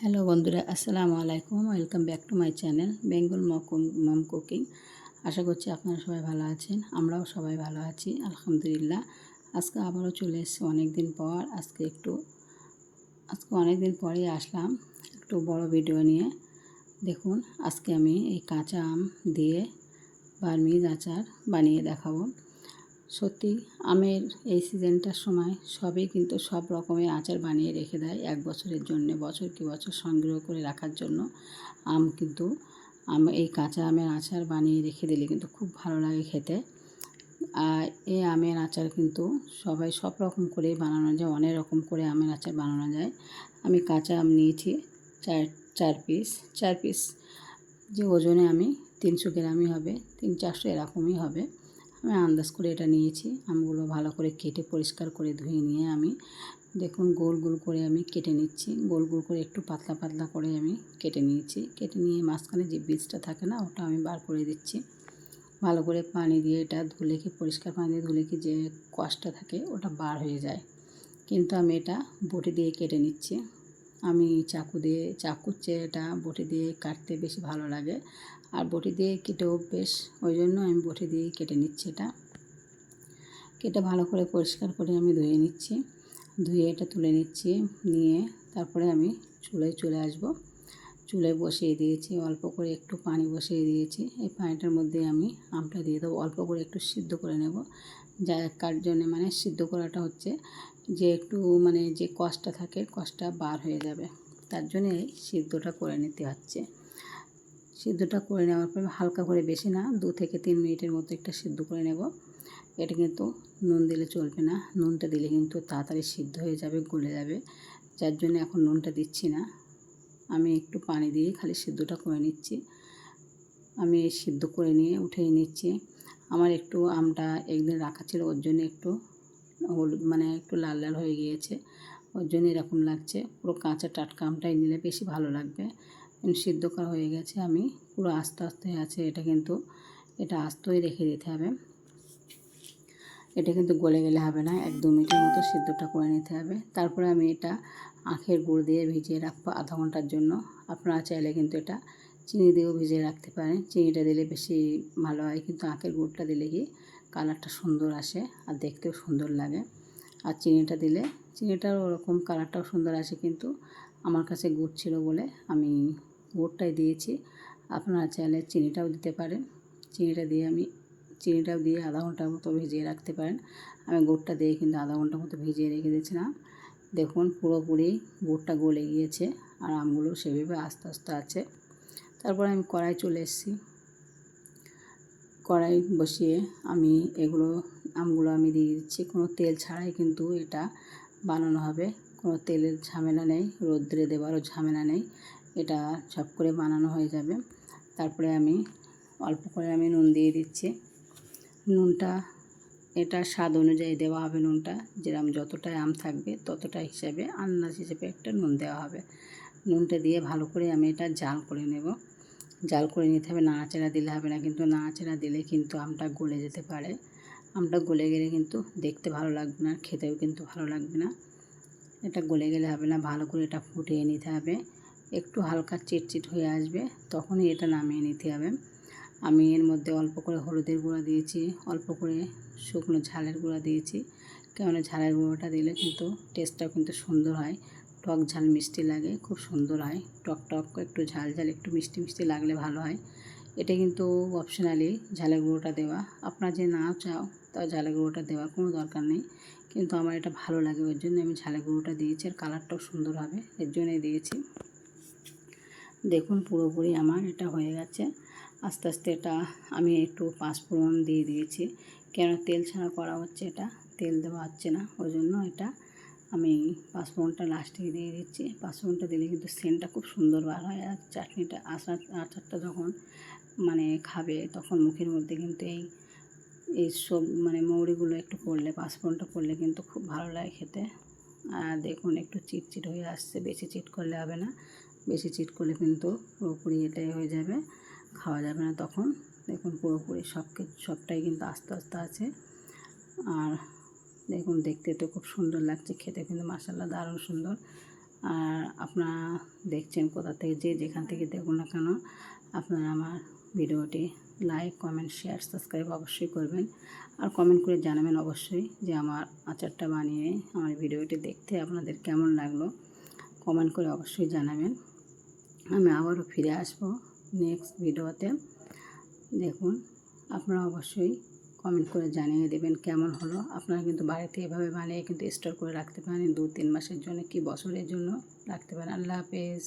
Hello বন্ধুরা, আসসালামু আলাইকুম। Welcome back to my channel Bengal mom cooking আশা করছি আপনারা সবাই ভালো আছেন, আমরাও সবাই ভালো আছি, আলহামদুলিল্লাহ। আজকে আবারও চলে এসেছি অনেক দিন পর, আজকে একটু, আজকে অনেক দিন পরেই আসলাম একটু বড় ভিডিও নিয়ে। দেখুন, আজকে আমি এই কাঁচা আম দিয়ে বার্মিজ আচার বানিয়ে দেখাবো। সত্যি, আমের এই সিজনটার সময় সবই কিন্তু সব রকমের আচার বানিয়ে রেখে দেয় এক বছরের জন্য, বছর কি বছর সংগ্রহ করে রাখার জন্য। আম কিন্তু, আম এই কাঁচা আমের আচার বানিয়ে রেখে দিলে কিন্তু খুব ভালো লাগে খেতে। আর এই আমের আচার কিন্তু সবাই সব রকম করেই বানানো যায়, অনেক রকম করে আমের আচার বানানো যায়। আমি কাঁচা আম নিয়েছি চার চার পিস চার পিস যে ওজনে আমি তিনশো গ্রামই হবে, তিন, চারশো এরকমই হবে। আমি আন্দাজ করে এটা নিয়েছি। আমগুলো ভালো করে কেটে পরিষ্কার করে ধুয়ে নিয়ে আমি দেখুন গোল গোল করে আমি কেটে নিচ্ছি। গোল গোল করে একটু পাতলা পাতলা করে আমি কেটে নিয়েছি। কেটে নিয়ে মাঝখানে যে বীজটা থাকে না, ওটা আমি বার করে দিচ্ছি। ভালো করে পানি দিয়ে এটা ধুলে কি পরিষ্কার পানি দিয়ে ধুলে কি যে কষ্টটা থাকে, ওটা বার হয়ে যায়। কিন্তু আমি এটা বটি দিয়ে কেটে নিচ্ছি। আমি চাকু দিয়ে, চাকুর চেয়ে এটা বটি দিয়ে কাটতে বেশি ভালো লাগে। আর বটি দিয়ে কেটে বেশ, ওই জন্য আমি বটি দিয়ে কেটে নিচ্ছি এটা। কেটে ভালো করে পরিষ্কার করে আমি ধুয়ে নিচ্ছি। ধুয়ে এটা তুলে নিচ্ছি, নিয়ে তারপরে আমি চুলায় চলে আসব। চুলে বসিয়ে দিয়েছি, অল্প করে একটু পানি বসিয়ে দিয়েছি। এই পানিটার মধ্যে আমি আমটা দিয়ে দেবো। অল্প করে একটু সিদ্ধ করে নেব। যা কার জন্যে মানে সিদ্ধ করাটা হচ্ছে। যে একটু মানে যে কষ্টটা থাকে, কষ্টটা বার হয়ে যাবে। তার জন্যে সিদ্ধটা করে নিতে হচ্ছে। সিদ্ধটা করে নেওয়ার পর হালকা করে বেশি না, দু থেকে তিন মিনিটের মতো একটা সিদ্ধ করে নেব। এটা কিন্তু নুন দিলে চলবে না, নুনটা দিলে কিন্তু তাড়াতাড়ি সিদ্ধ হয়ে যাবে, গলে যাবে। যার জন্য এখন নুনটা দিচ্ছি না। আমি একটু পানি দিয়ে খালি সিদ্ধটা করে নিচ্ছি। আমি সিদ্ধ করে নিয়ে উঠিয়ে নিচ্ছি। আমার একটু আমটা একদিন রাখা ছিল, ওর জন্য একটু হলুদ মানে একটু লাল লাল হয়ে গিয়েছে। ওর জন্য এরকম লাগছে। পুরো কাঁচা টাটকা আমটাই নিলে বেশি ভালো লাগবে। সিদ্ধ করা হয়ে গেছে। আমি পুরো আস্তে আস্তে আছে। এটা কিন্তু, এটা আস্তই রেখে দিতে হবে। এটা কিন্তু গলে গেলে হবে না। এক দু মিনিটের মতো সিদ্ধটা করে নিতে হবে। তারপরে আমি এটা আখের গুড় দিয়ে ভিজিয়ে রাখব আধা ঘণ্টার জন্য। আপনারা চাইলে কিন্তু এটা চিনি দিয়েও ভিজিয়ে রাখতে পারেন। চিনিটা দিলে বেশি ভালো হয়। কিন্তু আখের গুড়টা দিলে কি কালারটা সুন্দর আসে আর দেখতেও সুন্দর লাগে। আর চিনিটা দিলে চিনিটার ওরকম কালারটাও সুন্দর আসে কিন্তু আমার কাছে গুড় ছিল বলে আমি গুড়টাই দিয়েছি। আপনারা চাইলে চিনিটাও দিতে পারেন। চিনিটা দিয়ে আমি, চিনিটাও দিয়ে আধা ঘণ্টার মতো ভিজিয়ে রাখতে পারেন। আমি গুড়টা দিয়ে কিন্তু আধা ঘণ্টার মতো ভিজিয়ে রেখে দিয়েছিলাম। দেখুন পুরোপুরি গুড়টা গলে গিয়েছে আর আমগুলো সেভাবে আস্তে আস্তে আছে। তারপর আমি কড়াই চলে এসেছি। কড়াই বসিয়ে আমি এগুলো আমগুলো আমি দিয়ে দিচ্ছি। কোনো তেল ছাড়াই কিন্তু এটা বানানো হবে। কোনো তেলের ঝামেলা নেই, রোদ্রে দেওয়ারও ঝামেলা নেই। এটা সব করে বানানো হয়ে যাবে। তারপরে আমি অল্প করে আমি নুন দিয়ে দিচ্ছি। নুনটা, এটা স্বাদ অনুযায়ী দেওয়া হবে নুনটা। যেরকম যতটা আম থাকবে ততটা হিসাবে আন্দাজ হিসেবে একটা নুন দেওয়া হবে। নুনটা দিয়ে ভালো করে আমি এটা জাল করে নেব। জাল করে নিতে হবে, নাড়াচাড়া দিলে হবে না কিন্তু নাড়াচাড়া দিলে কিন্তু আমটা গলে যেতে পারে। আমটা গলে গেলে কিন্তু দেখতে ভালো লাগবে না, খেতেও কিন্তু ভালো লাগবে না। এটা গলে গেলে হবে না, ভালো করে এটা ফুটিয়ে নিতে হবে। একটু হালকা চিটচিট হয়ে আসবে, তখনই এটা নামিয়ে নিতে হবে। আমি এর মধ্যে অল্প করে হলুদের গুঁড়া দিয়েছি, অল্প করে শুকনো ঝালের গুঁড়া দিয়েছি। কেননা ঝালের গুঁড়োটা দিলে কিন্তু টেস্টটাও কিন্তু সুন্দর হয়। টক ঝাল মিষ্টি লাগে, খুব সুন্দর হয়। টক টক, একটু ঝাল ঝাল, একটু মিষ্টি মিষ্টি লাগলে ভালো হয়। এটা কিন্তু অপশনালি ঝালের গুঁড়োটা দেওয়া। আপনার যে না চাও তা ঝালের গুঁড়োটা দেওয়ার কোনো দরকার নেই। কিন্তু আমার এটা ভালো লাগে ওর জন্য আমি ঝালের গুঁড়োটা দিয়েছি আর কালারটাও সুন্দর হবে, এর জন্যই দিয়েছি। দেখুন পুরোপুরি আমার এটা হয়ে গেছে। আস্তে আস্তে এটা আমি একটু পাঁচফোড়ন দিয়ে দিয়েছি। কেন তেল ছাড়া করা হচ্ছে এটা? তেল দেওয়া হচ্ছে না, ওই জন্য এটা আমি পাঁচফোড়নটা লাস্টে দিয়ে দিচ্ছি। পাঁচফোড়নটা দিলে কিন্তু সেন্টটা খুব সুন্দর বার হয় আর চাটনিটা আচার, আচারটা যখন মানে খাবে তখন মুখের মধ্যে কিন্তু এই এই সব মানে মৌরিগুলো একটু পড়লে পাঁচফোড়নটা পড়লে কিন্তু খুব ভালো লাগে খেতে। আর দেখুন একটু চিটচিট হয়ে আসছে, বেশি চিট করলে হবে না। বেশি চিট করলে কিন্তু পুরোপুরি এটাই হয়ে যাবে, খাওয়া যাবে না তখন। দেখুন পুরোপুরি সব সবটাই কিন্তু আস্তে আস্তে আছে। আর দেখুন, দেখতে তো খুব সুন্দর লাগছে, খেতে কিন্তু মাসাল্লা দারুণ সুন্দর। আর আপনারা দেখছেন কোথা থেকে যে যেখান থেকে দেখুন না কেন, আপনারা আমার ভিডিওটি লাইক, কমেন্ট, শেয়ার, সাবস্ক্রাইব অবশ্যই করবেন। আর কমেন্ট করে জানাবেন অবশ্যই যে আমার আচারটা বানিয়ে আমার ভিডিওটি দেখতে আপনাদের কেমন লাগল। কমেন্ট করে অবশ্যই জানাবেন। আমি আবারও ফিরে আসব নেক্সট ভিডিওতে। দেখুন, আপনারা অবশ্যই কমেন্ট করে জানিয়ে দেবেন কেমন হলো। আপনারা কিন্তু বাড়িতে এভাবে বানিয়ে কিন্তু স্টোর করে রাখতে পারেন। দু তিন মাসের জন্য কি বছরের জন্য রাখতে পারেন। আল্লাহ হাফেজ।